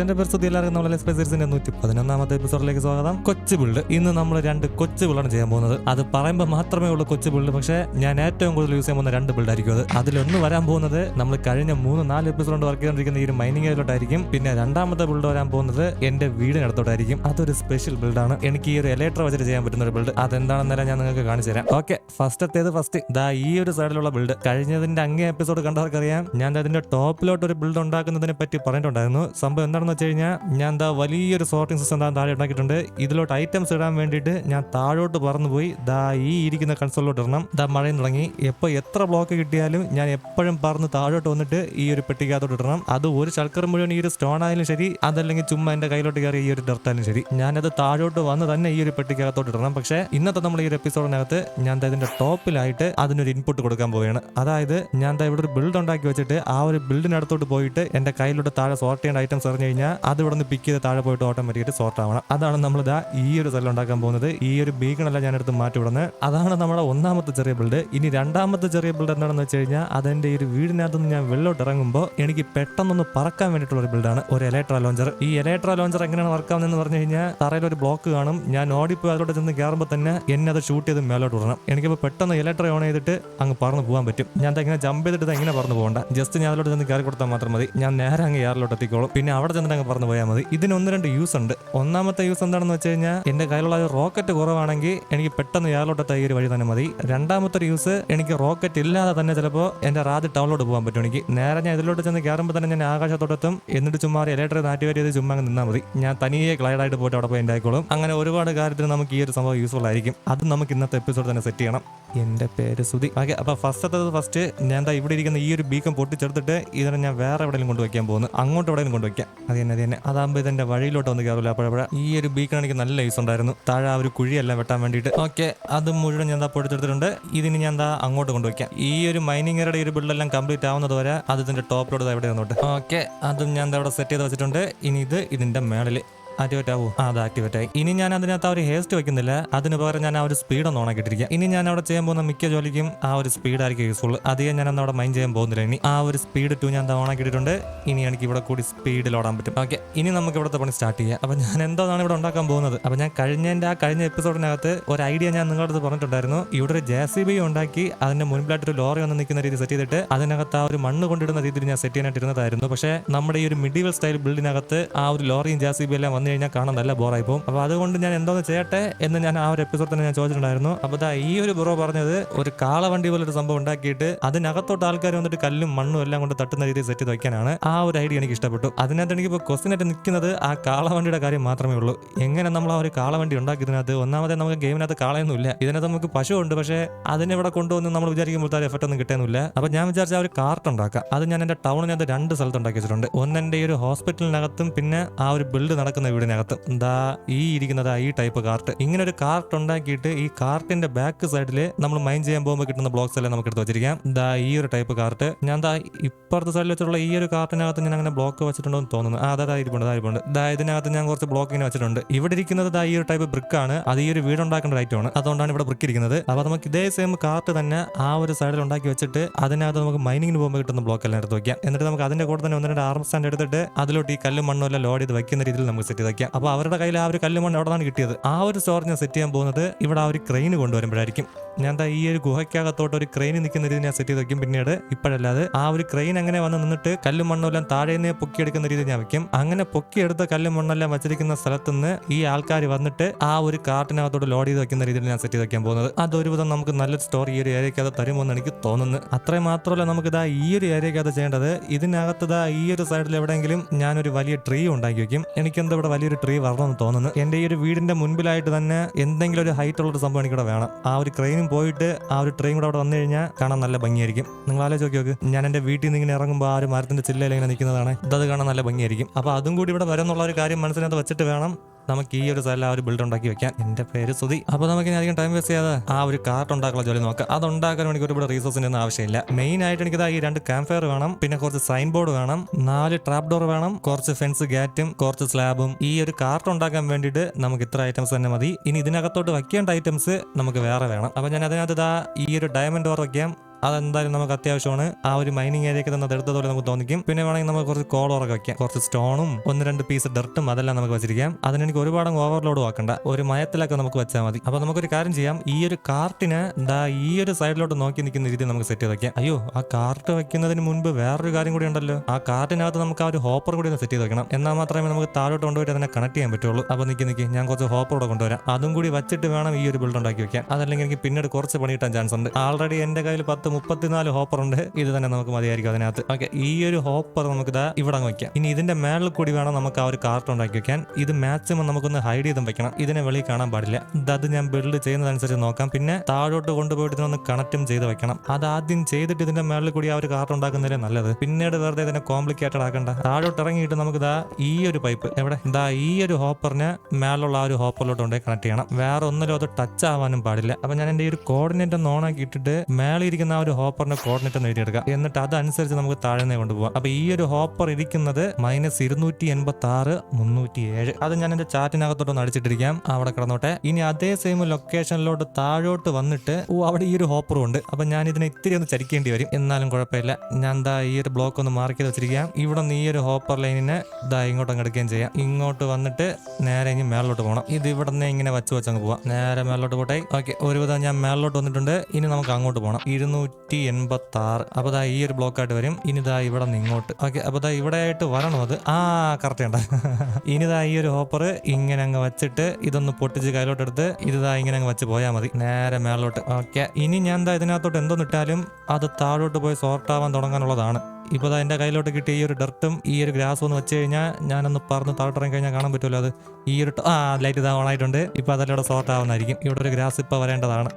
എന്റെ പേര് സുധി എല്ലാവർക്കും നമ്മളെ സ്പെസിന്റെ നൂറ്റി പതിനൊന്നാമത്തെ എപ്പിസോഡിലേക്ക് സ്വാഗതം. കൊച്ചു ബിൽഡ്. ഇന്ന് നമ്മൾ രണ്ട് കൊച്ചു ബിൽഡാണ് ചെയ്യാൻ പോകുന്നത്. അത് പറയുമ്പോൾ മാത്രമേ ഉള്ളൂ കൊച്ചു ബിൽഡ് പക്ഷേ ഞാൻ ഏറ്റവും കൂടുതൽ യൂസ് ചെയ്യാൻ പോകുന്ന രണ്ട് ബിൽഡ് ആയിരിക്കും അത്. അതിലൊന്ന് വരാൻ പോകുന്നത് നമ്മൾ കഴിഞ്ഞ മൂന്ന് നാല് എപ്പിസോഡ് വർക്ക് ചെയ്തുകൊണ്ടിരിക്കുന്ന ഈ ഒരു മൈനിങ് ഏരിയയിലോട്ടായിരിക്കും പിന്നെ രണ്ടാമത്തെ ബിൽഡ് വരാൻ പോകുന്നത് എന്റെ വീടിനടുത്തോട്ടായിരിക്കും. അതൊരു സ്പെഷ്യൽ ബിൽഡാണ്. എനിക്ക് ഈ ഒരു എലേറ്റർ വെച്ചിട്ട് ചെയ്യാൻ പറ്റുന്ന ഒരു ബിൽഡ്. അതെന്താണെന്നല്ല ഞാൻ നിങ്ങൾക്ക് കാണിച്ചു തരാം. ഓക്കെ ഫസ്റ്റത്തേത് ഫസ്റ്റ് ദാ ഈ ഒരു സൈഡിലുള്ള ബിൽഡ്. കഴിഞ്ഞതിന്റെ അങ്ങേ എപ്പിസോഡ് കണ്ടവർക്കറിയാം. ഞാൻ അതിന്റെ ടോപ്പിലോട്ട് ഒരു ബിൽഡ് ഉണ്ടാക്കുന്നതിനെ പറ്റി പറഞ്ഞിട്ടുണ്ടായിരുന്നു. സംഭവം എന്താണെന്ന് വെച്ച് കഴിഞ്ഞാൽ ഞാൻ എന്താ വലിയൊരു സോർട്ടിംഗ് സിസ്റ്റം താൻ താഴെ ഉണ്ടാക്കിയിട്ടുണ്ട്. ഇതിലോട്ട് ഐറ്റംസ് ഇടാൻ വേണ്ടിയിട്ട് ഞാൻ താഴോട്ട് പറന്നു പോയി ദാ ഈ ഇരിക്കുന്ന കൺസോളിലോട്ട് ഇടണം. ദാ മഴയും തുടങ്ങി. എപ്പോൾ എത്ര ബ്ലോക്ക് കിട്ടിയാലും ഞാൻ എപ്പോഴും പറന്ന് താഴോട്ട് വന്നിട്ട് ഈ ഒരു പെട്ടിക്കകത്തോട്ട് ഇടണം. അത് ഒരു ചൾക്കർ മുഴുവൻ ഈ ഒരു സ്റ്റോൺ ആയാലും ശരി അതല്ലെങ്കിൽ ചുമ്മാ എന്റെ കയ്യിലോട്ട് കയറി ഈ ഒരു ഡർട്ടായാലും ശരി. ഞാനത് താഴോട്ട് വന്ന് തന്നെ ഈ ഒരു പെട്ടിക്കകത്തോട്ട് ഇടണം. പക്ഷേ ഇന്നത്തെ നമ്മൾ ഈ ഒരു എപ്പിസോഡിനകത്ത് ഞാൻ ദാ ഇതിന്റെ ടോപ്പിലായിട്ട് അതിനൊരു ഇൻപുട്ട് കൊടുക്കാൻ പോവുകയാണ്. അതായത് ഞാൻ ഇവിടെ ഒരു ബിൽഡ് ഉണ്ടാക്കി വെച്ചിട്ട് ആ ഒരു ബിൽഡിനടുത്തോട്ട് പോയിട്ട് എന്റെ കയ്യിലോട്ട് താഴെ സോർട്ട് ചെയ്യേണ്ട ഐറ്റംസ് എറിഞ്ഞു കഴിഞ്ഞാൽ അത് ഇവിടെ നിന്ന് പിക്ക് ചെയ്ത് താഴെ പോയിട്ട് ഓട്ടോമാറ്റിക്കായിട്ട് സോർട്ട് ആവണം. അതാണ് നമ്മൾ ഇതാ ഈ ഒരു സ്ഥലം ഉണ്ടാക്കാൻ പോകുന്നത്. ഈ ഒരു ബീഗണല്ല ഞാൻ എടുത്ത് മാറ്റി വിടുന്നത് അതാണ് നമ്മുടെ ഒന്നാമത്തെ ചെറിയ ബിൽഡ് ഇനി രണ്ടാമത്തെ ചെറിയ ബിൽഡ് എന്താണെന്ന് വെച്ച് കഴിഞ്ഞാൽ അതെന്റെ ഒരു വീടിനകത്ത് നിന്ന് ഞാൻ വെള്ളോട്ട് ഇറങ്ങുമ്പോൾ എനിക്ക് പെട്ടെന്നൊന്ന് പറക്കാൻ വേണ്ടിയിട്ടുള്ള ഒരു ബിൽഡാണ് ഒരു എലക്ട്ര ലോഞ്ചർ ഈ എലക്ട്ര ലോഞ്ചർ എങ്ങനെയാണ് വർക്കാവുന്നതെന്ന് പറഞ്ഞു കഴിഞ്ഞാൽ തറയിൽ ഒരു ബ്ലോക്ക് കാണും. ഞാൻ ഓടിപ്പോയി അതിലോട്ട് ചെന്ന് കയറുമ്പോൾ തന്നെ എന്നെ അത് ഷൂട്ട് ചെയ്ത് മേലോട്ട് വിടണം. എനിക്കിപ്പോൾ പെട്ടെന്ന് ഇലക്ട്ര ഓൺ ചെയ്തിട്ട് അങ്ങ് പറന്ന് പോകാൻ പറ്റും. ഞാൻ ഇങ്ങനെ ജമ്പ് ചെയ്തിട്ട് ദാ ഇങ്ങനെ പറന്ന് പോകണ്ട. ജസ്റ്റ് ഞാൻ അതിലോട്ട് ചെന്ന് കയറി കൊടുത്താൽ മാത്രം മതി. ഞാൻ നേരെ അങ്ങ് എയറിലോട്ട് എത്തിക്കോളും. പിന്നെ അവിടെ ചെന്നിട്ട് അങ്ങ് പറഞ്ഞു പോയാൽ മതി. ഇതിന് ഒന്ന് രണ്ട് യൂസ് ഉണ്ട്. ഒന്നാമത്തെ യൂസ് എന്താണെന്ന് വെച്ച് കഴിഞ്ഞാൽ എന്റെ കയ്യിലുള്ള റോക്കറ്റ് കുറവാണെങ്കിൽ എനിക്ക് പെട്ടെന്ന് ഇയാളോട്ട് എത്താൻ ഒരു വഴി തന്നെ മതി. രണ്ടാമത്തെ യൂസ് എനിക്ക് റോക്കറ്റ് ഇല്ലാതെ തന്നെ ചിലപ്പോൾ എന്റെ റാദ് ടൗണിലോട്ട് പോകാൻ പറ്റും. എനിക്ക് നേരെ ഞാൻ ഇതിലോട്ട് ചെന്ന് കയറുമ്പോൾ തന്നെ ഞാൻ ആകാശത്തോട്ടെത്തും എന്നിട്ട് ചുമ്മാ ഇലക്ട്രിക് നാട്ടി വരെ ചുമ്മാ നിന്നാൽ മതി. ഞാൻ തനിയെ ക്ലൈഡായിട്ട് പോയിട്ട് അവിടെ പോയി ഉണ്ടായിക്കോളും. അങ്ങനെ ഒരുപാട് കാര്യത്തിന് നമുക്ക് ഈ ഒരു സംഭവം യൂസ്ഫുൾ ആയിരിക്കും. അത് നമുക്ക് ഇന്നത്തെ എപ്പിസോഡ് തന്നെ സെറ്റ് ചെയ്യണം. എന്റെ പേര് സുധി. ഓക്കെ അപ്പൊ ഫസ്റ്റത്തത് ഫസ്റ്റ് ഞാൻ ഇവിടെ ഇരിക്കുന്ന ഈ ഒരു ബീക്കം പൊട്ടിച്ചെടുത്തിട്ട് ഇതിനെ ഞാൻ വേറെ എവിടെയെങ്കിലും കൊണ്ടുവയ്ക്കാൻ പോകുന്നു. അങ്ങോട്ട് എവിടെയെങ്കിലും കൊണ്ടുവയ്ക്കാം അത് തന്നെ അത് തന്നെ അതാകുമ്പോൾ ഇതിന്റെ വഴിയിലോട്ട് വന്ന് കയറില്ല അപ്പോഴപ്പോഴ ഈ ഒരു ബീക്കൺ എനിക്ക് നല്ല ലൈസ് ഉണ്ടായിരുന്നു. താഴെ ആ ഒരു കുഴിയെല്ലാം വെട്ടാൻ വേണ്ടിയിട്ട്. ഓക്കെ അത് മുഴുവൻ ഞാൻ ദാ പൊടിച്ചെടുത്തിട്ടുണ്ട്. ഇതിന് ഞാൻ എന്താ അങ്ങോട്ട് കൊണ്ടുവയ്ക്കാം. ഈ ഒരു മൈനിങ് ഈ ഒരു ബിൽഡെല്ലാം കംപ്ലീറ്റ് ആവുന്നത് വരെ അത് ഇതിന്റെ ടോപ്പിലോട്ട് ദാ ഇവിടെ നിന്നോട്ട്. ഓക്കെ അതും ഞാൻ അവിടെ സെറ്റ് ചെയ്ത് വെച്ചിട്ടുണ്ട്. ഇനി ഇത് ഇതിന്റെ മേളിൽ ആക്ടിവേറ്റ് ആ അത് ആക്ടിവേറ്റ് ആയി. ഇനി ഞാൻ അതിനകത്ത് ആ ഒരു ഹേസ്റ്റ് വെക്കുന്നില്ല. അതിന് പകരം ഞാൻ ആ ഒരു സ്പീഡ് ഒന്ന് ഓണാക്കിട്ടിരിക്കാം ഇനി ഞാൻ അവിടെ ചെയ്യാൻ പോകുന്ന മിക്ക ജോലിക്കും ആ ഒരു സ്പീഡ് ആയിരിക്കും യൂസ്ഫുൾ അധികം ഞാൻ അന്ന് അവിടെ മൈൻഡ് ചെയ്യാൻ പോകുന്നില്ല ഇനി. ആ ഒരു സ്പീഡ് ടു ഞാൻ ഓണാക്കിയിട്ടുണ്ട് ഇനി എനിക്ക് ഇവിടെ കൂടി സ്പീഡിൽ ഓടാൻ പറ്റും. ഓക്കെ ഇനി നമുക്ക് ഇവിടുത്തെ പണി സ്റ്റാർട്ട് ചെയ്യാം. അപ്പൊ ഞാൻ എന്താണ് ഇവിടെ ഉണ്ടാക്കാൻ പോകുന്നത്? അപ്പൊ ഞാൻ കഴിഞ്ഞതിന്റെ ആ കഴിഞ്ഞ എപ്പിസോഡിനകത്ത് ഒരു ഐഡിയ ഞാൻ നിങ്ങളുടെ അടുത്ത് പറഞ്ഞിട്ടുണ്ടായിരുന്നു. ഇവിടെ ഒരു ജെ സി ബി ഉണ്ടാക്കി അതിന്റെ മുൻപിലായിട്ട് ഒരു ലോറി വന്ന് നിൽക്കുന്ന രീതി സെറ്റ് ചെയ്തിട്ട് അതിനകത്ത് ആ ഒരു മണ്ണ് കൊണ്ടിടുന്ന രീതിയിൽ ഞാൻ സെറ്റ് ചെയ്യാനായിട്ട് ഇരുന്നതായിരുന്നു പക്ഷേ നമ്മുടെ ഈ ഒരു മിഡിവൽ സ്റ്റൈൽ ബിൽഡിനകത്ത് ആ ഒരു ലോറിയും ജെ സി ബി എല്ലാം വന്നു കഴിഞ്ഞാൽ കാണാൻ നല്ല ബോറായി പോകും. അപ്പൊ അതുകൊണ്ട് ഞാൻ എന്തോന്ന് ചെയ്യട്ടെ എന്ന് ഞാൻ ആ ഒരു എപ്പിസോഡ് തന്നെ ഞാൻ ചോദിച്ചിട്ടുണ്ടായിരുന്നു. അപ്പൊ ദാ ഈ ഒരു ബ്രോ പറഞ്ഞത് ഒരു കാളവണ്ടി പോലെ ഒരു സംഭവം ഉണ്ടാക്കിയിട്ട് അതിനകത്തോട്ട് ആൾക്കാർ വന്നിട്ട് കല്ലും മണ്ണും എല്ലാം കൊണ്ട് തട്ടുന്ന രീതിയിൽ സെറ്റ് ചെയ്ത് വെക്കാനാണ് ആ ഒരു ഐഡിയ എനിക്ക് ഇഷ്ടപ്പെട്ടു. അതിനകത്ത് എനിക്ക് ഇപ്പോൾ ക്വസ്റ്റ്യൻ ആയിട്ട് നിൽക്കുന്നത് ആ കാളവണ്ടിയുടെ കാര്യം മാത്രമേ ഉള്ളൂ. എങ്ങനെ നമ്മൾ ആ ഒരു കാളവണ്ടി ഉണ്ടാക്കിയതിനകത്ത് ഒന്നാമതെ നമുക്ക് ഗെയിമിനകത്ത് കാളയൊന്നുമില്ല ഇതിനകത്ത് നമുക്ക് പശുവുണ്ട് പക്ഷേ അതിനെ ഇവിടെ കൊണ്ടുവന്ന് നമ്മൾ വിചാരിക്കുമ്പോൾ എഫക്റ്റ് ഒന്നും കിട്ടുന്നില്ല അപ്പോൾ ഞാൻ വിചാരിച്ച ആ ഒരു കാർട്ട് ഉണ്ടാക്കാം. അത് ഞാൻ എന്റെ ടൗണിനകത്ത് രണ്ട് സ്ഥലത്ത് ഉണ്ടാക്കി വെച്ചിട്ടുണ്ട്. ഒന്ന് ഒരു ഹോസ്പിറ്റലിനകത്തും പിന്നെ ആ ഒരു ബിൽഡ് നടക്കുന്ന വീടിനകത്തും. എന്താ ഈ ഇരിക്കുന്നതാ ഈ ടൈപ്പ് കാർട്ട് ഇങ്ങനെ ഒരു കാർട്ട് ഉണ്ടാക്കിയിട്ട് ഈ കാർട്ടിന്റെ ബാക്ക് സൈഡിൽ നമ്മൾ മൈൻ ചെയ്യാൻ പോകുമ്പോൾ കിട്ടുന്ന ബ്ലോക്സ് എല്ലാം നമുക്ക് എടുത്ത് വെച്ചിരിക്കാം. ദാ ഈ ഒരു ടൈപ്പ് കാർട്ട് ഞാൻ ദാ ഇപ്പുറത്തെ സൈഡിൽ വെച്ചിട്ടുള്ള ഈ ഒരു കാർട്ടിനകത്ത് ഞാൻ അങ്ങനെ ബ്ലോക്ക് വെച്ചിട്ടുണ്ടോ എന്ന് തോന്നുന്നു. ആ അതാ ഇരിപ്പുണ്ട് ദാ ഇതിനകത്ത് ഞാൻ കുറച്ച് ബ്ലോക്ക് ഇങ്ങനെ വെച്ചിട്ടുണ്ട്. ഇവിടെ ഇരിക്കുന്നത് ഈ ഒരു ടൈപ്പ് ബ്രിക്ക് ആണ്. അത് ഈ ഒരു വീട് ഉണ്ടാക്കേണ്ട ഐറ്റമാണ് അതുകൊണ്ടാണ് ഇവിടെ ബ്രിക്ക് ഇരിക്കുന്നത്. അപ്പൊ നമുക്ക് ഇതേ സെയിം കാർട്ട് തന്നെ ആ ഒരു സൈഡിൽ ഉണ്ടാക്കി വെച്ചിട്ട് അതിനകത്ത് നമുക്ക് മൈനിങ്ങിന് പോകുമ്പോൾ കിട്ടുന്ന ബ്ലോക്ക് എല്ലാം എടുത്ത് വെക്കാം. എന്നിട്ട് നമുക്ക് അതിന്റെ കൂടെ തന്നെ ഒന്ന് രണ്ട് ആർം സ്റ്റാൻഡ് എടുത്തിട്ട് അതിലോട്ട് ഈ കല്ലും മണ്ണും എല്ലാം ലോഡ് ചെയ്ത് വെക്കുന്ന രീതിയിൽ നമുക്ക് സെറ്റ് ചെയ്ത് വെക്കാം അപ്പോൾ അവരുടെ കയ്യിൽ ആ ഒരു കല്ലും മണ്ണ് എവിടെ നിന്നാണ് കിട്ടിയത്? ആ ഒരു സ്റ്റോർ ഞാൻ സെറ്റ് ചെയ്യാൻ പോകുന്നത് ഇവിടെ ആ ഒരു ക്രെയിൻ കൊണ്ടുവരുമ്പോഴായിരിക്കും. ഞാൻ എന്താ ഈ ഒരു ഗുഹയ്ക്കകത്തോട്ട് ഒരു ക്രെയിൻ നിൽക്കുന്ന രീതി ഞാൻ സെറ്റ് ചെയ്ത് വെക്കും പിന്നീട്. ഇപ്പോഴല്ലാതെ ആ ഒരു ക്രെയിൻ അങ്ങനെ വന്ന് നിന്നിട്ട് കല്ലും മണ്ണും എല്ലാം താഴെ നിന്ന് പൊക്കിയെടുക്കുന്ന രീതി ഞാൻ വെക്കും. അങ്ങനെ പൊക്കിയെടുത്ത കല്ലും മണ്ണെല്ലാം വച്ചിരിക്കുന്ന സ്ഥലത്ത് നിന്ന് ഈ ആൾക്കാർ വന്നിട്ട് ആ ഒരു കാർട്ടിനകത്തോട്ട് ലോഡ് ചെയ്ത് വെക്കുന്ന രീതിയിൽ ഞാൻ സെറ്റ് ചെയ്ത് വെക്കാൻ പോകുന്നത്. അതൊരുവിധം നമുക്ക് നല്ലൊരു സ്റ്റോർ ഈ ഒരു ഏരിയക്കകത്ത് തരുമെന്ന് എനിക്ക് തോന്നുന്നു അത്രയും മാത്രമല്ല നമുക്ക് ഇതാ ഈ ഒരു ഏരിയക്കകത്ത് ചെയ്യേണ്ടത്. ഇതിനകത്ത് ഇതാ ഈ ഒരു സൈഡിൽ എവിടെയെങ്കിലും ഞാനൊരു വലിയ ട്രീ ഉണ്ടാക്കി വെക്കും. എനിക്കെന്താ ഇവിടെ വലിയൊരു ട്രീ വരണമെന്ന് തോന്നുന്നു. എന്റെ ഈ ഒരു വീടിന്റെ മുൻപിലായിട്ട് തന്നെ എന്തെങ്കിലും ഒരു ഹൈറ്റ് ഉള്ളൊരു സംഭവം എനിക്കിവിടെ വേണം. ആ ഒരു ക്രെയിനും പോയിട്ട് ആ ഒരു ട്രെയിൻ കൂടെ അവിടെ വന്നു കഴിഞ്ഞാൽ കാണാൻ നല്ല ഭംഗിയായിരിക്കും. നിങ്ങൾ ആലോചിച്ച് നോക്കി നോക്ക് ഞാൻ എന്റെ വീട്ടിൽ നിന്ന് ഇങ്ങനെ ഇറങ്ങുമ്പോൾ ആ ഒരു മരത്തിന്റെ ചില്ലയിൽ ഇങ്ങനെ നിൽക്കുന്നതാണ് ഇതത് കാണാൻ നല്ല ഭംഗിയായിരിക്കും. അപ്പോൾ അതും കൂടി ഇവിടെ വരുന്നുള്ള ഒരു കാര്യം മനസ്സിനകത്ത് വെച്ചിട്ട് വേണം. നമുക്ക് ഈ ഒരു സ്ഥലം ആ ഒരു ബിൽഡ് ഉണ്ടാക്കി വെക്കാം. എന്റെ പേര് സുതി അപ്പൊ നമുക്ക് ഇനി അധികം ടൈം വേസ്റ്റ് ചെയ്യാതെ ആ ഒരു കാർട്ട് ഉണ്ടാക്കാനുള്ള ജോലി നോക്കാം. അത് ഉണ്ടാക്കാൻ എനിക്ക് ഒരുപാട് റീസോഴ്സിന് ഒന്നും ആവശ്യമില്ല. മെയിൻ ആയിട്ട് എനിക്ക് ഈ രണ്ട് ക്യാമ്പ് ഫയർ വേണം. പിന്നെ കുറച്ച് സൈൻ ബോർഡ് വേണം. നാല് ട്രാപ്പ് ഡോർ വേണം. കുറച്ച് ഫെൻസ് ഗാറ്റും കുറച്ച് സ്ലാബും ഈ ഒരു കാർട്ട് ഉണ്ടാക്കാൻ വേണ്ടിയിട്ട് നമുക്ക് ഇത്ര ഐറ്റംസ് തന്നെ മതി. ഇനി ഇതിനകത്തോട്ട് വയ്ക്കേണ്ട ഐറ്റംസ് നമുക്ക് വേറെ വേണം. അപ്പൊ ഞാൻ അതിനകത്ത് ഈ ഒരു ഡയമണ്ട് ഡോർ വെക്കാം. അതെന്തായാലും നമുക്ക് അത്യാവശ്യമാണ്. ആ ഒരു മൈനിങ് ഏരിയയ്ക്ക് തന്നെ എടുത്തതോടെ നമുക്ക് തോന്നിക്കും. പിന്നെ വേണമെങ്കിൽ നമുക്ക് കുറച്ച് കോളറൊക്കെ വെക്കാം. കുറച്ച് സ്റ്റോണും ഒന്ന് രണ്ട് പീസ് ഡർട്ടും അതെല്ലാം നമുക്ക് വെച്ചിരിക്കാം. അതിന് എനിക്ക് ഒരുപാട് ഓവർലോഡ് ആക്കണ്ട. ഒരു മയത്തിലൊക്കെ നമുക്ക് വെച്ചാൽ മതി. അപ്പൊ നമുക്കൊരു കാര്യം ചെയ്യാം. ഈ ഒരു കാർട്ടിന് ദാ ഈ ഒരു സൈഡിലോട്ട് നോക്കി നിൽക്കുന്ന രീതി നമുക്ക് സെറ്റ് ചെയ്ത് വെക്കാം അയ്യോ ആ കാർട്ട് വെക്കുന്നതിന് മുൻപ് വേറൊരു കാര്യം കൂടി ഉണ്ടല്ലോ. ആ കാർട്ടിനകത്ത് നമുക്ക് ആ ഒരു ഹോപ്പർ കൂടി ഒന്ന് സെറ്റ് ചെയ്ത് വെക്കണം. എന്നാൽ മാത്രമേ നമുക്ക് താഴോട്ട് കൊണ്ടുപോയിട്ട് അതിനെ കണക്ട് ചെയ്യാൻ പറ്റുള്ളൂ. അപ്പൊ നിൽക്കി നിൽക്കി ഞാൻ കുറച്ച് ഹോപ്പർ കൂടെ കൊണ്ടുവരാം. അതും കൂടി വെച്ചിട്ട് വേണം ഈ ഒരു ബിൽഡ് ഉണ്ടാക്കി വെക്കാൻ. അതല്ലെങ്കിൽ എനിക്ക് പിന്നീട് കുറച്ച് പണി കിട്ടാൻ ചാൻസ് ഉണ്ട്. ആൾറെഡി എന്റെ കയ്യിൽ പത്ത് മുപ്പത്തിനാല് ഹോപ്പർ ഉണ്ട്. ഇത് തന്നെ നമുക്ക് മതിയായിരിക്കും അതിനകത്ത്. ഓക്കെ ഈ ഒരു ഹോപ്പർ നമുക്ക് ഇതാ ഇവിടെ വയ്ക്കാം ഇനി ഇതിന്റെ മേളിൽ കൂടി വേണം നമുക്ക് ആ ഒരു കാർട്ട് ഉണ്ടാക്കി വെക്കാൻ. ഇത് മാക്സിമം നമുക്കൊന്ന് ഹൈഡ് ചെയ്തും വെക്കണം. ഇതിനെ വെളിയിൽ കാണാൻ പാടില്ല. അത് ഞാൻ ബിൽഡ് ചെയ്യുന്നതനുസരിച്ച് നോക്കാം. പിന്നെ താഴോട്ട് കൊണ്ടുപോയിട്ട് ഇതിനൊന്ന് കണക്റ്റും ചെയ്ത് വെക്കണം. അത് ആദ്യം ചെയ്തിട്ട് ഇതിന്റെ മേളിൽ കൂടി ആ ഒരു കാർട്ട് ഉണ്ടാക്കുന്നതേ നല്ലത്. പിന്നീട് വെറുതെ ഇതിനെ കോംപ്ലിക്കേറ്റഡ് ആക്കണ്ട. താഴോട്ട് ഇറങ്ങിയിട്ട് നമുക്ക് ഇതാ ഈ ഒരു പൈപ്പ് എവിടെ? ഇതാ ഈ ഒരു ഹോപ്പറിനെ മേലുള്ള ആ ഒരു ഹോപ്പറിലോട്ട് കൊണ്ടുപോയി കണക്ട് ചെയ്യണം. വേറെ ഒന്നിലും അത് ടച്ച് ആവാനും പാടില്ല. അപ്പൊ ഞാൻ എന്റെ ഈ ഒരു കോർഡിനേറ്റ് ഒന്ന് ഓണാക്കി ഇട്ടിട്ട് മേലെ ഇരിക്കുന്ന ആ ഒരു ഹോപ്പറിന്റെ കോർഡിനേറ്റ് എഴുതിയെടുക്കാം എന്നിട്ട് അതനുസരിച്ച് നമുക്ക് താഴെ കൊണ്ടുപോകാം അപ്പൊ ഈ ഒരു ഹോപ്പർ ഇരിക്കുന്നത് മൈനസ് ഇരുന്നൂറ്റി എൺപത്തി ആറ് മുന്നൂറ്റി ഏഴ് അത് ഞാൻ എന്റെ ചാറ്റിനകത്തോട്ടൊന്ന് അടിച്ചിട്ടിരിക്കാം. അവിടെ കിടന്നോട്ടെ. ഇനി അതേ സെയിം ലൊക്കേഷനിലോട്ട് താഴോട്ട് വന്നിട്ട് ഓ അവിടെ ഈ ഒരു ഹോപ്പറും ഉണ്ട്. അപ്പൊ ഞാൻ ഇതിനെ ഇത്തിരി ഒന്ന് ചരിക്കേണ്ടി വരും. എന്നാലും കുഴപ്പമില്ല. ഞാൻ ദാ ഈ ഒരു ബ്ലോക്ക് ഒന്ന് മാർക്ക് ചെയ്ത് വെച്ചിരിക്കാം. ഇവിടെ നിന്ന് ഈ ഒരു ഹോപ്പർ ലൈനിനെ ദാ ഇങ്ങോട്ട് അങ്ങ് എടുക്കുകയും ചെയ്യാം. ഇങ്ങോട്ട് വന്നിട്ട് നേരെ ഇനി മേളിലോട്ട് പോകണം. ഇത് ഇവിടെ നിന്ന് ഇങ്ങനെ വച്ച് വെച്ചങ്ങ് പോവാം. നേരെ മേളിലോട്ട് പോട്ടെ. ഓക്കെ ഒരുവിധം ഞാൻ മേളിലോട്ട് വന്നിട്ടുണ്ട്. ഇനി നമുക്ക് അങ്ങോട്ട് പോകണം. ഇരുന്നൂറ്റി എൺപത്തി ആറ് അപ്പൊ ദാ ഈ ഒരു ബ്ലോക്ക് ആയിട്ട് വരും. ഇനി ദാ ഇവിടെ നിന്ന് ഇങ്ങോട്ട്. ഓക്കെ അപ്പൊ ദാ ഇവിടെ ആയിട്ട് വരണം അത്? ആ കറക്റ്റ് ഉണ്ട് ഇനി ദാ ഈ ഒരു ഹോപ്പർ ഇങ്ങനെ അങ്ങ് വെച്ചിട്ട് ഇതൊന്ന് പൊട്ടിച്ച് കയ്യിലോട്ട് എടുത്ത് ഇത് ദാ ഇങ്ങനെ അങ്ങ് വെച്ച് പോയാൽ മതി. നേരെ മേളിലോട്ട്. ഓക്കെ ഇനി ഞാൻ ദാ ഇതിനകത്തോട്ട് എന്തോന്നിട്ടാലും അത് താഴോട്ട് പോയി സോർട്ട് ആവാൻ തുടങ്ങാനുള്ളതാണ്. ഇപ്പോൾ എന്റെ കയ്യിലോട്ട് കിട്ടിയ ഈ ഒരു ഡർട്ടും ഈ ഒരു ഗ്രാസും ഒന്ന് വെച്ച് കഴിഞ്ഞാൽ ഞാനൊന്ന് പറന്ന് താഴോട്ടിറങ്ങി കഴിഞ്ഞാൽ കാണാൻ പറ്റുമല്ലോ അത്? ഈ ഒരു ആ ലൈറ്റ് ഇതാ ഓണായിട്ടുണ്ട് ഇപ്പൊ അതെല്ലാം ഇവിടെ സോർട്ട് ആവുന്നതായിരിക്കും. ഇവിടെ ഒരു ഗ്രാസ് ഇപ്പോൾ വരേണ്ടതാണ്.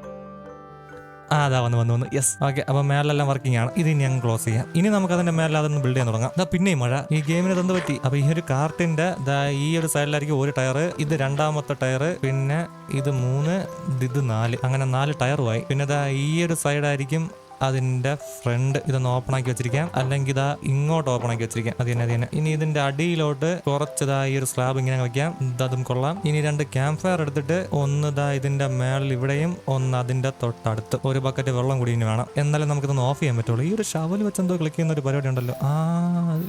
ആ അതാ വന്ന് വന്ന് വന്ന്. യെസ് ഓക്കെ അപ്പോൾ മേലെല്ലാം വർക്കിംഗ് ആണ്. ഇത് ഇനി ക്ലോസ് ചെയ്യാം. ഇനി നമുക്ക് അതിന്റെ മേലെ അതൊന്ന് ബിൽഡ് ചെയ്യാൻ തുടങ്ങാം. ദാ പിന്നെയും മഴ. ഈ ഗെയിമിന് തന്നു പറ്റി? അപ്പോൾ ഈ ഒരു കാർട്ടിന്റെ ഈ ഒരു സൈഡിലായിരിക്കും ഒരു ടയർ ഇത് രണ്ടാമത്തെ ടയർ പിന്നെ ഇത് മൂന്ന് ഇത് നാല്. അങ്ങനെ നാല് ടയറുമായി പിന്നെ ഈ ഒരു സൈഡായിരിക്കും അതിന്റെ ഫ്രണ്ട് ഇതൊന്ന് ഓപ്പൺ ആക്കി വെച്ചിരിക്കാം. അല്ലെങ്കിൽ ഇതാ ഇങ്ങോട്ട് ഓപ്പൺ ആക്കി വെച്ചിരിക്കാം. അത് തന്നെ തന്നെ. ഇനി ഇതിന്റെ അടിയിലോട്ട് കുറച്ചതാ ഈ ഒരു സ്ലാബ് ഇങ്ങനെ വെക്കാം. ഇതും കൊള്ളാം. ഇനി രണ്ട് ക്യാമ്പ് ഫയർ എടുത്തിട്ട് ഒന്ന് ഇതാ ഇതിന്റെ മേളിൽ ഇവിടെയും ഒന്ന് അതിന്റെ തൊട്ടടുത്ത് ഒരു ബക്കറ്റ് വെള്ളം കൂടി ഇനി വേണം. എന്നാലും നമുക്ക് ഇതൊന്ന് ഓഫ് ചെയ്യാൻ പറ്റുള്ളൂ. ഈ ഒരു ഷവൽ വെച്ച് എന്തോ ക്ലിക്ക് ചെയ്യുന്ന ഒരു പരിപാടി ഉണ്ടല്ലോ. ആ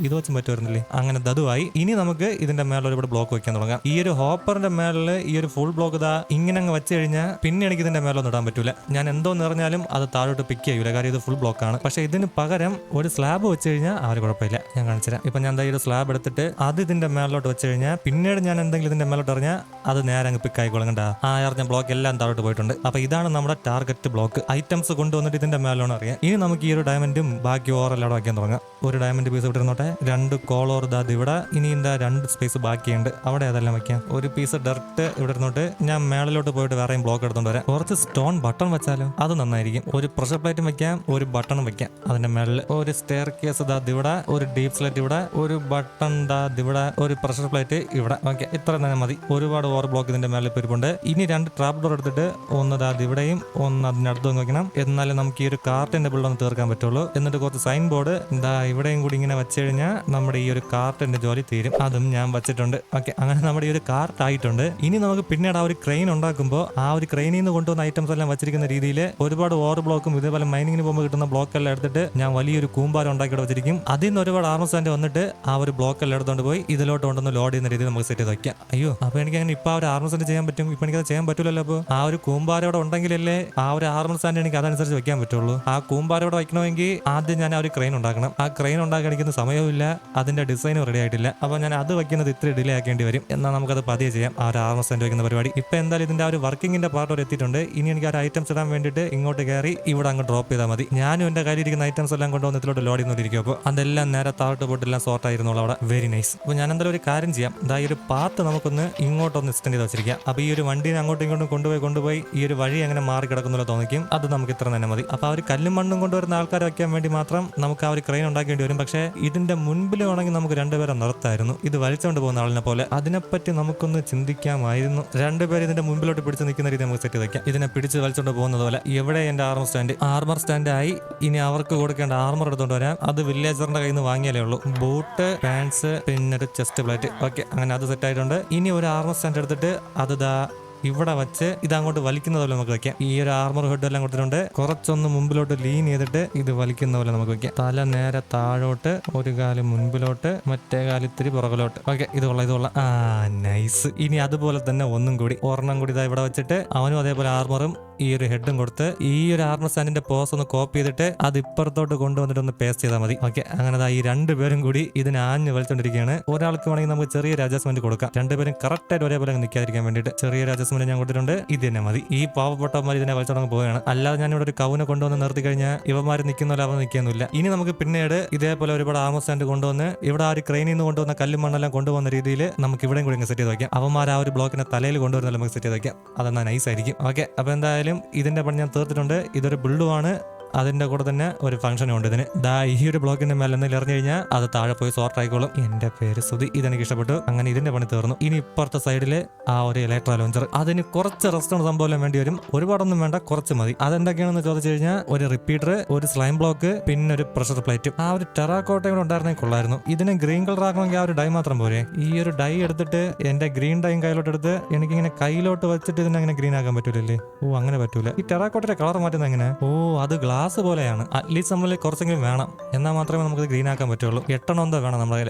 ഇത് വെച്ചും പറ്റുമായിരുന്നില്ലേ? അങ്ങനെ ദതുവായി ഇനി നമുക്ക് ഇതിന്റെ മേളിൽ ഒരുപാട് ബ്ലോക്ക് വെക്കാൻ തുടങ്ങാം. ഈ ഒരു ഹോപ്പറിന്റെ മേളിൽ ഈ ഒരു ഫുൾ ബ്ലോക്ക് ഇതാ ഇങ്ങനെ അങ്ങ് വെച്ച് കഴിഞ്ഞാൽ പിന്നെ എനിക്ക് ഇതിന്റെ മേലൊന്നും ഇടാൻ പറ്റൂല. ഞാൻ എന്തോ നിറഞ്ഞാലും അത് താഴോട്ട് പിക്ക് ചെയ്യൂല. കാര്യം ഇത് ഫുൾ ബ്ലോക്ക് ആണ്. പക്ഷെ ഇതിന് പകരം ഒരു സ്ലാബ് വെച്ച് കഴിഞ്ഞാൽ ആ ഒരു കുഴപ്പമില്ല. ഞാൻ കാണിച്ചുതരാം ഇപ്പം ഞാൻ എന്താ ഒരു സ്ലാബ് എടുത്തിട്ട് അത് ഇതിന്റെ മേലോട്ട് വെച്ച് കഴിഞ്ഞാൽ പിന്നീട് ഞാൻ എന്തെങ്കിലും ഇതിന്റെ മേലോട്ട് അറിഞ്ഞാൽ അത് നേരെ അങ്ങ് പിക്ക് ആയിക്കോളും കണ്ടാ. ആ അറിഞ്ഞ ബ്ലോക്ക് എല്ലാം താഴോട്ട് പോയിട്ടുണ്ട്. അപ്പോൾ ഇതാണ് നമ്മുടെ ടാർഗറ്റ് ബ്ലോക്ക് ഐറ്റംസ് കൊണ്ടുവന്നിട്ട് ഇതിന്റെ മേലോണ് അറിയാം ഇനി നമുക്ക് ഈ ഒരു ഡയമണ്ടും ബാക്കി ഓറെല്ലാം വയ്ക്കാൻ തുടങ്ങാം. ഒരു ഡയമണ്ട് പീസ് ഇവിടെ ഇരുന്നോട്ടെ രണ്ട് കോളോർ ദാ ഇവിടെ ഇനി എന്താ രണ്ട് സ്പേസ് ബാക്കിയുണ്ട്. അവിടെ അതെല്ലാം വയ്ക്കാം? ഒരു പീസ് ഡർട്ട് ഇവിടെ ഇരുന്നോട്ട് ഞാൻ മേളിലോട്ട് പോയിട്ട് വേറെയും ബ്ലോക്ക് എടുത്തോണ്ട് വരാം. കുറച്ച് സ്റ്റോൺ ബട്ടൺ വെച്ചാലോ? അത് നന്നായിരിക്കും. ഒരു പ്രഷർ പ്ലേറ്റും വെക്കാം ഒരു ബട്ടൺ വെക്കാം. അതിന്റെ മേളിൽ ഒരു സ്റ്റെയർ കേസ് ദാ ഇവിടെ ഒരു ഡീപ് സ്ലേറ്റ് ഇവിടെ ഒരു ബട്ടൺ ദാ ഇവിടെ ഒരു പ്രഷർ പ്ലേറ്റ് ഇവിടെ. ഓക്കെ ഇത്ര തന്നെ മതി. ഒരുപാട് ഓവർ ബ്ലോക്ക് ഇതിന്റെ മേളിൽ പെരുപ്പുണ്ട് ഇനി രണ്ട് ട്രാപ്പ് ഡോർ എടുത്തിട്ട് ഒന്ന് ദാ ഇവിടെയും ഒന്ന് അതിനടുത്ത് വെക്കണം. എന്നാലും നമുക്ക് ഈ ഒരു കാർട്ടിന്റെ ബിൽഡ് ഒന്ന് തീർക്കാൻ പറ്റുള്ളൂ. എന്നിട്ട് കുറച്ച് സൈൻ ബോർഡ് ദാ ഇവിടെയും കൂടി ഇങ്ങനെ വെച്ച് കഴിഞ്ഞാൽ നമ്മുടെ ഈ ഒരു കാർട്ടിന്റെ ജോലി തീരും. അതും ഞാൻ വെച്ചിട്ടുണ്ട്. ഓക്കെ അങ്ങനെ നമ്മുടെ ഈ ഒരു കാർട്ട് ആയിട്ടുണ്ട്. ഇനി നമുക്ക് പിന്നീട് ആ ഒരു ക്രെയിൻ ഉണ്ടാക്കുമ്പോൾ ആ ഒരു ക്രെയിനിൽ നിന്ന് കൊണ്ടുവന്ന ഐറ്റംസ് എല്ലാം വെച്ചിരിക്കുന്ന രീതിയിൽ ഒരുപാട് ഓവർ ബ്ലോക്കും ഇതേപോലെ മൈനിങ്ങിന് പോകുമ്പോൾ കിട്ടുന്ന ബ്ലോക്ക് എല്ലാം എടുത്തിട്ട് ഞാൻ വലിയൊരു കൂമ്പാരം ഉണ്ടാക്കിയിട്ട് വെച്ചിരിക്കും. അതിൽ നിന്ന് ഒരുപാട് സ്റ്റാൻഡ് വന്നിട്ട് ആ ഒരു ബ്ലോക്ക് എല്ലാം എടുത്തോണ്ട് പോയി ഇതിലോട്ട് കൊണ്ടുവന്ന് ലോഡ് ചെയ്യുന്ന രീതി നമുക്ക് സെറ്റ് ചെയ്ത് വെക്കാം. അയ്യോ അപ്പോൾ എനിക്ക് അങ്ങനെ ഇപ്പൊ ആ ഒരു സ്റ്റാൻഡ് ചെയ്യാൻ പറ്റും. ഇപ്പൊ എനിക്കത് ചെയ്യാൻ പറ്റില്ലല്ലോ അപ്പോൾ ആ ഒരു കൂമ്പാരം അവിടെ ഉണ്ടെങ്കിലല്ലേ ആ ഒരു ആർമർ സ്റ്റാൻഡ് എനിക്ക് അതനുസരിച്ച് വെക്കാൻ പറ്റുള്ളൂ. ആ കൂമ്പാരം അവിടെ വയ്ക്കണമെങ്കിൽ ആദ്യം ഞാൻ ആ ഒരു ക്രെയിൻ ഉണ്ടാക്കണം. ആ ക്രെയിൻ ഉണ്ടാക്കി എനിക്ക് സമയവുമില്ല അതിന്റെ ഡിസൈനും റെഡി ആയിട്ടില്ല. അപ്പൊ ഞാൻ അത് വയ്ക്കുന്നത് ഇത്തിരി ഡിലേ ആക്കേണ്ടി വരും. എന്നാൽ നമുക്കത് പതിയെ ചെയ്യാം. ആ ഒരു ആർമർ സ്റ്റാൻഡ് വെക്കുന്ന പരിപാടി. ഇപ്പൊ എന്തായാലും ഇതിന്റെ ആ ഒരു വർക്കിങ്ങിന്റെ പാർട്ട് വരെ എത്തിയിട്ടുണ്ട്. ഇനി എനിക്ക് ആ ഒരു ഐറ്റംസ് ഇടാൻ വേണ്ടിയിട്ട് ഇങ്ങോട്ട് കയറി ഇവിടെ അങ്ങ് ഡ്രോപ്പ് ചെയ്താൽ മതി. ഞാനും എന്റെ കയ്യിലിരിക്കുന്ന ഐറ്റംസ് എല്ലാം കൊണ്ടുവന്ന് ഇതിലോട്ട് ലോഡ് ചെയ്യുന്നോണ്ടിരിക്കും അപ്പോൾ അതെല്ലാം നേരെ താഴോട്ട് പോയിട്ട് എല്ലാം സോർട്ട് ആയിരുന്നുള്ളൂ അവിടെ. വെരി നൈസ് അപ്പോൾ ഞാൻ എന്തായാലും ഒരു കാര്യം ചെയ്യാം. ഇതാ ഈ ഒരു പാത്ത് നമുക്കൊന്ന് ഇങ്ങോട്ടൊന്ന് എക്സ്റ്റെൻഡ് ചെയ്ത് വെച്ചിരിക്കാം. അപ്പോൾ ഈ ഒരു വണ്ടീനെ അങ്ങോട്ടും ഇങ്ങോട്ടും കൊണ്ടുപോയി കൊണ്ടുപോയി ഈ ഒരു വഴി അങ്ങനെ മാറി കിടക്കുന്നുള്ള തോന്നിക്കും. അത് നമുക്ക് ഇത്ര തന്നെ മതി. അപ്പോൾ ആ ഒരു കല്ലും മണ്ണും കൊണ്ടുവരുന്ന ആൾക്കാരെ വയ്ക്കാൻ വേണ്ടി മാത്രം നമുക്ക് ആ ഒരു ക്രെയിൻ ഉണ്ടാക്കേണ്ടി വരും. പക്ഷേ ഇതിന്റെ മുൻപിൽ വേണമെങ്കിൽ നമുക്ക് രണ്ടുപേരെ നിർത്തായിരുന്നു. ഇത് വലിച്ചുകൊണ്ട് പോകുന്ന ആളിനെ പോലെ. അതിനെപ്പറ്റി നമുക്കൊന്ന് ചിന്തിക്കാമായിരുന്നു. രണ്ടുപേരും ഇതിന്റെ മുമ്പിലോട്ട് പിടിച്ച് നിൽക്കുന്ന രീതി നമുക്ക് സെറ്റ് വെക്കാം. ഇതിനെ പിടിച്ച് വലിച്ചുകൊണ്ട് പോകുന്നത് പോലെ. എവിടെ എന്റെ ആർമർ സ്റ്റാൻഡ് ആർമർ സ്റ്റാൻഡ് ആയി ഇനി അവർക്ക് കൊടുക്കേണ്ട ആർമർ എടുത്തുകൊണ്ട് വരാം. അത് വില്ലേജറിന്റെ കയ്യിൽ നിന്ന് വാങ്ങിയാലേ ഉള്ളൂ. ബൂട്ട് പാൻസ് പിന്നെ ചെസ്റ്റ് പ്ലേറ്റ് ഓക്കെ അങ്ങനെ അത് സെറ്റ് ആയിട്ടുണ്ട്. ഇനി ഒരു ആർമർ സ്റ്റാൻഡ് എടുത്തിട്ട് അത് ദാ ഇവിടെ വെച്ച് ഇത് അങ്ങോട്ട് വലിക്കുന്ന പോലെ നമുക്ക് വെക്കാം. ഈ ഒരു ആർമർ ഹെഡ് എല്ലാം കൊടുത്തിട്ടുണ്ട്. കുറച്ചൊന്ന് മുമ്പിലോട്ട് ലീൻ ചെയ്തിട്ട് ഇത് വലിക്കുന്ന പോലെ നമുക്ക് വെക്കാം. തല നേരെ താഴോട്ട് ഒരു കാൽ മുൻപിലോട്ട് മറ്റേ കാൽ ഇത്തിരി പുറകിലോട്ട്. ഓക്കെ ഇത് കൊള്ളാം ഇത് കൊള്ളാം. ആ നൈസ് ഇനി അതുപോലെ തന്നെ ഒന്നും കൂടി. ഒരെണ്ണം കൂടി ഇതാ ഇവിടെ വെച്ചിട്ട് അവനും അതേപോലെ ആർമറും ഈ ഒരു ഹെഡും കൊടുത്ത് ഈ ഒരു ആർമർ സ്റ്റാൻഡിന്റെ പോസ് ഒന്ന് കോപ്പി ചെയ്തിട്ട് അത് ഇപ്പുറത്തോട്ട് കൊണ്ടുവന്നിട്ട് ഒന്ന് പേസ്റ്റ് ചെയ്താൽ മതി. ഓക്കെ അങ്ങനെ ഈ രണ്ടുപേരും കൂടി ഇതിനെ ആഞ്ഞ് വലിച്ചുകൊണ്ടിരിക്കുകയാണ് ഒരാൾക്ക് വേണമെങ്കിൽ നമുക്ക് ചെറിയ അഡ്ജസ്റ്റ്മെന്റ് കൊടുക്കാം. രണ്ടുപേരും കറക്റ്റ് ആയിട്ട് ഒരേപോലെ നിൽക്കാതിരിക്കാൻ വേണ്ടിയിട്ട് ചെറിയൊരു അഡ്ജസ്റ്റ്മെന്റ് ഞാൻ കൊടുത്തിട്ടുണ്ട്. ഇത് തന്നെ മതി. ഈ പാവപ്പെട്ടവന്മാർ ഇതിനെ വലിച്ചോടങ്ങ് പോവുകയാണ്. അല്ലാതെ ഞാൻ ഇവിടെ ഒരു കൗനെ കൊണ്ടുവന്ന് നിർത്തി കഴിഞ്ഞാൽ ഇവന്മാർ നിൽക്കുന്ന അവർ നിൽക്കുന്നില്ല ഇനി നമുക്ക് പിന്നീട് ഇതേപോലെ ഒരുപാട് ആമർ സ്റ്റാൻഡ് കൊണ്ടുവന്ന് ഇവിടെ ആ ഒരു ക്രെയിനിൽ നിന്ന് കൊണ്ടുവന്ന കല്ലും മണ്ണെല്ലാം കൊണ്ടുവന്ന രീതിയിൽ നമുക്ക് ഇവിടെയും കൂടി സെറ്റ് ചെയ്ത് വയ്ക്കാം അവന്മാർ ആ ഒരു ബ്ലോക്കിനെ തലയിൽ കൊണ്ടുവരുന്നല്ലോ നമുക്ക് സെറ്റ് ചെയ്ത് വയ്ക്കാം അതെന്നാ നൈസ് ആയിരിക്കും. ഓക്കെ അപ്പോൾ എന്തായാലും ഇതിന്റെ പണി ഞാൻ തീർത്തിട്ടുണ്ട്. ഇതൊരു ബിൽഡുമാണ് അതിന്റെ കൂടെ തന്നെ ഒരു ഫംഗ്ഷനും ഉണ്ട്. ഇതിന് ദാ ഈ ഒരു ബ്ലോക്കിന്റെ മേലെ എന്തെങ്കിലും എറിഞ്ഞു കഴിഞ്ഞാൽ അത് താഴെ പോയി സോർട്ട് ആയിക്കോളും. എന്റെ പേര് സുധി ഇതെനിക്ക് ഇഷ്ടപ്പെട്ടു. അങ്ങനെ ഇതിന്റെ പണി തീർന്നു. ഇനി ഇപ്പുറത്തെ സൈഡിൽ ആ ഒരു ഇലക്ട്രോ ലോഞ്ചർ അതിന് കുറച്ച് റെസ്റ്റോൺ സംഭവം വേണ്ടി വരും. ഒരുപാടൊന്നും വേണ്ട കുറച്ച് മതി. അതെന്തൊക്കെയാണെന്ന് ചോദിച്ചു കഴിഞ്ഞാൽ ഒരു റിപ്പീറ്റർ ഒരു സ്ലൈം ബ്ലോക്ക് പിന്നെ ഒരു പ്രഷർ പ്ലേറ്റും ആ ഒരു ടെറാക്കോട്ടയും കൂടെ ഉണ്ടായിരുന്നെങ്കിൽ കൊള്ളായിരുന്നു. ഇതിന് ഗ്രീൻ കളർ ആക്കണമെങ്കിൽ ആ ഒരു ഡൈ മാത്രം പോരെ. ഈ ഒരു ഡൈ എടുത്തിട്ട് എന്റെ ഗ്രീൻ ഡൈ കയ്യിലോട്ട് എടുത്ത് എനിക്കിങ്ങനെ കയ്യിലോട്ട് വെച്ചിട്ട് ഇതിനെ അങ്ങനെ ഗ്രീൻ ആക്കാൻ പറ്റൂലല്ലേ? ഓ അങ്ങനെ പറ്റൂല. ഈ ടെറാക്കോട്ടയുടെ കളർ മാറ്റുന്നത് എങ്ങനെ ഓ അത് ഗ്ലാസ് പോലെയാണ്. അറ്റ്ലീസ്റ്റ് നമ്മൾ കുറച്ചെങ്കിലും വേണം. എന്നാൽ മാത്രമേ നമുക്ക് ഗ്രീൻ ആക്കാൻ പറ്റുള്ളൂ. എട്ടെണ്ണം വേണം നമ്മുടെ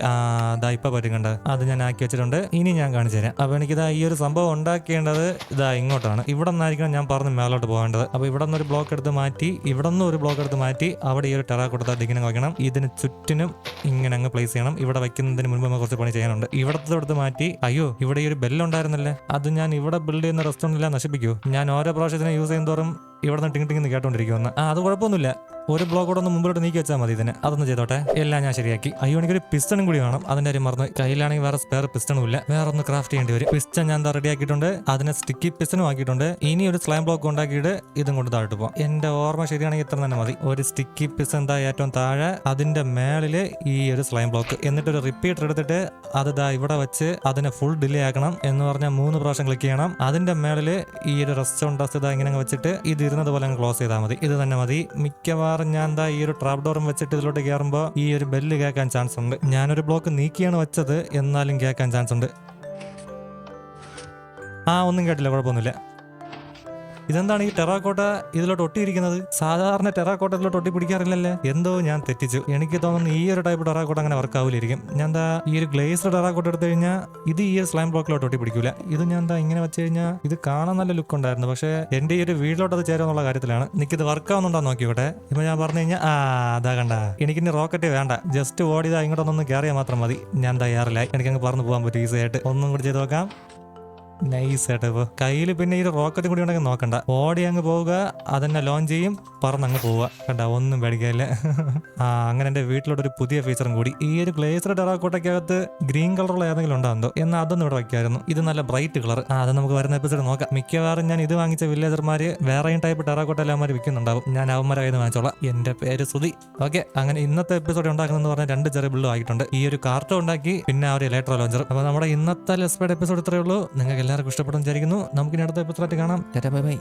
ദാ ഇപ്പൊ പറ്റും കണ്ടത് അത് ഞാൻ ആക്കി വെച്ചിട്ടുണ്ട്. ഇനി ഞാൻ കാണിച്ചു തരാം. അപ്പൊ എനിക്കിതാ ഈ ഒരു സംഭവം ഉണ്ടാക്കേണ്ടത് ഇതാ ഇങ്ങോട്ടാണ്. ഇവിടെ നിന്നായിരിക്കണം ഞാൻ പറഞ്ഞ് മേലോട്ട് പോകേണ്ടത്. അപ്പൊ ഇവിടെ നിന്ന് ഒരു ബ്ലോക്ക് എടുത്ത് മാറ്റി ഇവിടെ നിന്ന് ഒരു ബ്ലോക്ക് എടുത്ത് മാറ്റി അവിടെ ഈ ഒരു ടെറാ കൊടുത്താൽ ഇങ്ങനെ വയ്ക്കണം ഇതിന് ചുറ്റിനും ഇങ്ങനെ അങ്ങ് പ്ലേസ് ചെയ്യണം. ഇവിടെ വയ്ക്കുന്നതിന് മുൻപ് നമുക്ക് കുറച്ച് പണി ചെയ്യാനുണ്ട്. ഇവിടത്തെ എടുത്ത് മാറ്റി. അയ്യോ ഇവിടെ ഈ ഒരു ബെല്ലുണ്ടായിരുന്നല്ലേ അത് ഞാൻ ഇവിടെ ബിൽഡ് ചെയ്യുന്ന റെസ്റ്റോറന്റിലാണ് നശിപ്പിക്കൂ ഞാൻ ഓരോ പ്രാവശ്യത്തിനും യൂസ് ചെയ്യുന്ന തോറും ഇവിടെ നിന്ന് ടിങ് ടിങ് കേട്ടോണ്ടിരിക്കുമെന്ന് ആ അത് കുഴപ്പമൊന്നുമില്ല. ഒരു ബ്ലോക്ക് കൂടെ ഒന്ന് മുമ്പിലോട്ട് നീക്കി വെച്ചാൽ മതി ഇതിന്. അതൊന്ന് ചെയ്തോട്ടെ. എല്ലാം ഞാൻ ശരിയാക്കി. അയ്യോ എനിക്കൊരു പിസ്റ്റണും കൂടി വേണം. അതിന്റെ കാര്യം മറന്ന്. കയ്യിലാണെങ്കിൽ വേറെ സ്പെയർ പിസ്റ്റണും ഇല്ല. വേറെ ഒന്ന് ക്രാഫ്റ്റ് ചെയ്യേണ്ടി വരും. പിസ്റ്റൺ ഞാൻ റെഡി ആക്കിയിട്ടുണ്ട്. അതിനെ സ്റ്റിക്കി പിസ്റ്റണും ആക്കിയിട്ടുണ്ട്. ഇനി ഒരു സ്ലൈം ബ്ലോക്ക് ഉണ്ടാക്കിയിട്ട് ഇതും കൊണ്ട് താഴോട്ട് പോകാം എന്റെ ഓർമ്മ ശരിയാണെങ്കിൽ ഇത്ര തന്നെ മതി. ഒരു സ്റ്റിക്കി പിസ്റ്റൺ എന്താ ഏറ്റവും താഴെ അതിന്റെ മേളിൽ ഈ ഒരു സ്ലൈം ബ്ലോക്ക് എന്നിട്ട് ഒരു റിപ്പീറ്റർ എടുത്തിട്ട് അത് ദാ ഇവിടെ വെച്ച് അതിനെ ഫുൾ ഡിലേ ആക്കണം എന്ന് പറഞ്ഞാൽ മൂന്ന് പ്രാവശ്യം ക്ലിക്ക് ചെയ്യണം. അതിന്റെ മേളിൽ ഈ ഒരു റെസ്റ്റോറന്റ് ഇതാ ഇങ്ങനെ വെച്ചിട്ട് ഇത് ഇരുന്നത് പോലെ ക്ലോസ് ചെയ്താൽ മതി. ഇത് തന്നെ മതി. മിക്കവാറും ഞാൻ എന്താ ഈ ഒരു ട്രാപ് ഡോറും വെച്ചിട്ട് ഇതിലോട്ട് കയറുമ്പോൾ ഈ ഒരു ബെല്ല് കേൾക്കാൻ ചാൻസ് ഉണ്ട്. ഞാനൊരു ബ്ലോക്ക് നീക്കിയാണ് വെച്ചത് എന്നാലും കേൾക്കാൻ ചാൻസ് ഉണ്ട്. ആ ഒന്നും കേട്ടില്ല കുഴപ്പമൊന്നുമില്ല. ഇതെന്താണ് ഈ ടെറാക്കോട്ട ഇതിലോട്ട് ഒട്ടിയിരിക്കുന്നത്? സാധാരണ ടെറാക്കോട്ട ഇതിലോട്ട് ഒട്ടി പിടിക്കാറില്ലല്ലേ എന്തോ ഞാൻ തെറ്റിച്ചു. എനിക്ക് തോന്നുന്നു ഈ ഒരു ടൈപ്പ് ടെറാക്കോട്ട അങ്ങനെ വർക്ക് ആവില്ലായിരിക്കും ഞാൻ എന്താ ഈ ഒരു ഗ്ലേസ് ടെറാക്കോട്ട എടുത്തു കഴിഞ്ഞാൽ ഇത് ഈ ഒരു സ്ലൈം ബ്ലോക്കിലോട്ട് ഒട്ടി ഇത് ഞാൻ എന്താ ഇങ്ങനെ വെച്ച് കഴിഞ്ഞാൽ ഇത് കാണാൻ നല്ല ലുക്ക് ഉണ്ടായിരുന്നു. പക്ഷേ എന്റെ ഈ ഒരു വീട്ടിലോട്ട് അത് ചേരുമെന്നുള്ള കാര്യത്തിലാണ്. എനിക്കിത് വർക്ക് ആവുന്നുണ്ടോ നോക്കിക്കോട്ടെ. ഇപ്പൊ ഞാൻ പറഞ്ഞു കഴിഞ്ഞാൽ ആ അതാ കണ്ട. എനിക്കിനി റോക്കറ്റ് വേണ്ട. ജസ്റ്റ് ഓടിയതാ ഇങ്ങോട്ടൊന്നും കയറിയാൽ മാത്രം മതി. ഞാൻ തയ്യാറില്ലായി എനിക്കങ്ങ് പറന്ന് പോകാൻ പറ്റും. ഈസി ആയിട്ട്. ഒന്നും കൂടി ചെയ്ത് നോക്കാം. നൈസ് ഇപ്പൊ. കയ്യിൽ പിന്നെ ഈ റോക്കറ്റ് കൂടി ഉണ്ടെങ്കിൽ നോക്കണ്ട. ഓടി അങ്ങ് പോവുക അതന്നെ ലോഞ്ച് ചെയ്യും പറന്നങ്ങ് പോവുക. കണ്ട ഒന്നും പേടിക്കാനില്ല. ആ അങ്ങനെ എന്റെ വീട്ടിലോട്ട് ഒരു പുതിയ ഫീച്ചറും കൂടി. ഈ ഒരു ഗ്ലേസർ ടെറാക്കോട്ടയ്ക്കകത്ത് ഗ്രീൻ കളറുള്ള ഏതെങ്കിലും ഉണ്ടാകുന്നോ എന്നാൽ അതൊന്നും ഇവിടെ വയ്ക്കായിരുന്നു ഇത് നല്ല ബ്രൈറ്റ് കളർ ആ അത് നമുക്ക് വരുന്ന എപ്പിസോഡ് നോക്കാം. മിക്കവാറും ഞാൻ ഇത് വാങ്ങിച്ച വില്ലേജർമാര് വേറെയും ടൈപ്പ് ടെറാക്കോട്ട എല്ലാം വിൽക്കുന്നുണ്ടാവും. ഞാൻ അവന്മാരെ കയ്യിൽ വാങ്ങിച്ചോളാം. എന്റെ പേര് സുതി ഓക്കെ അങ്ങനെ ഇന്നത്തെ എപ്പിസോഡ് ഉണ്ടാക്കുന്നതെന്ന് പറഞ്ഞാൽ രണ്ട് ചെറിയ ബിൽഡ് ആയിട്ടുണ്ട്. ഈ ഒരു കാർട്ടോ ഉണ്ടാക്കി പിന്നെ ആ ഒരു ഇലക്ട്രോ ലോഞ്ചർ അപ്പോൾ നമ്മുടെ ഇന്നത്തെ ലെസ്പേഡ് എപ്പിസോഡ് ഇത്രയേ ഉള്ളൂ. നിങ്ങൾക്ക് എല്ലാവർക്കും ഇഷ്ടപ്പെടും വിചാരിക്കുന്നു. നമുക്ക് ഇനി അടുത്ത എപ്പിസോഡായിട്ട് കാണാം. Bye bye.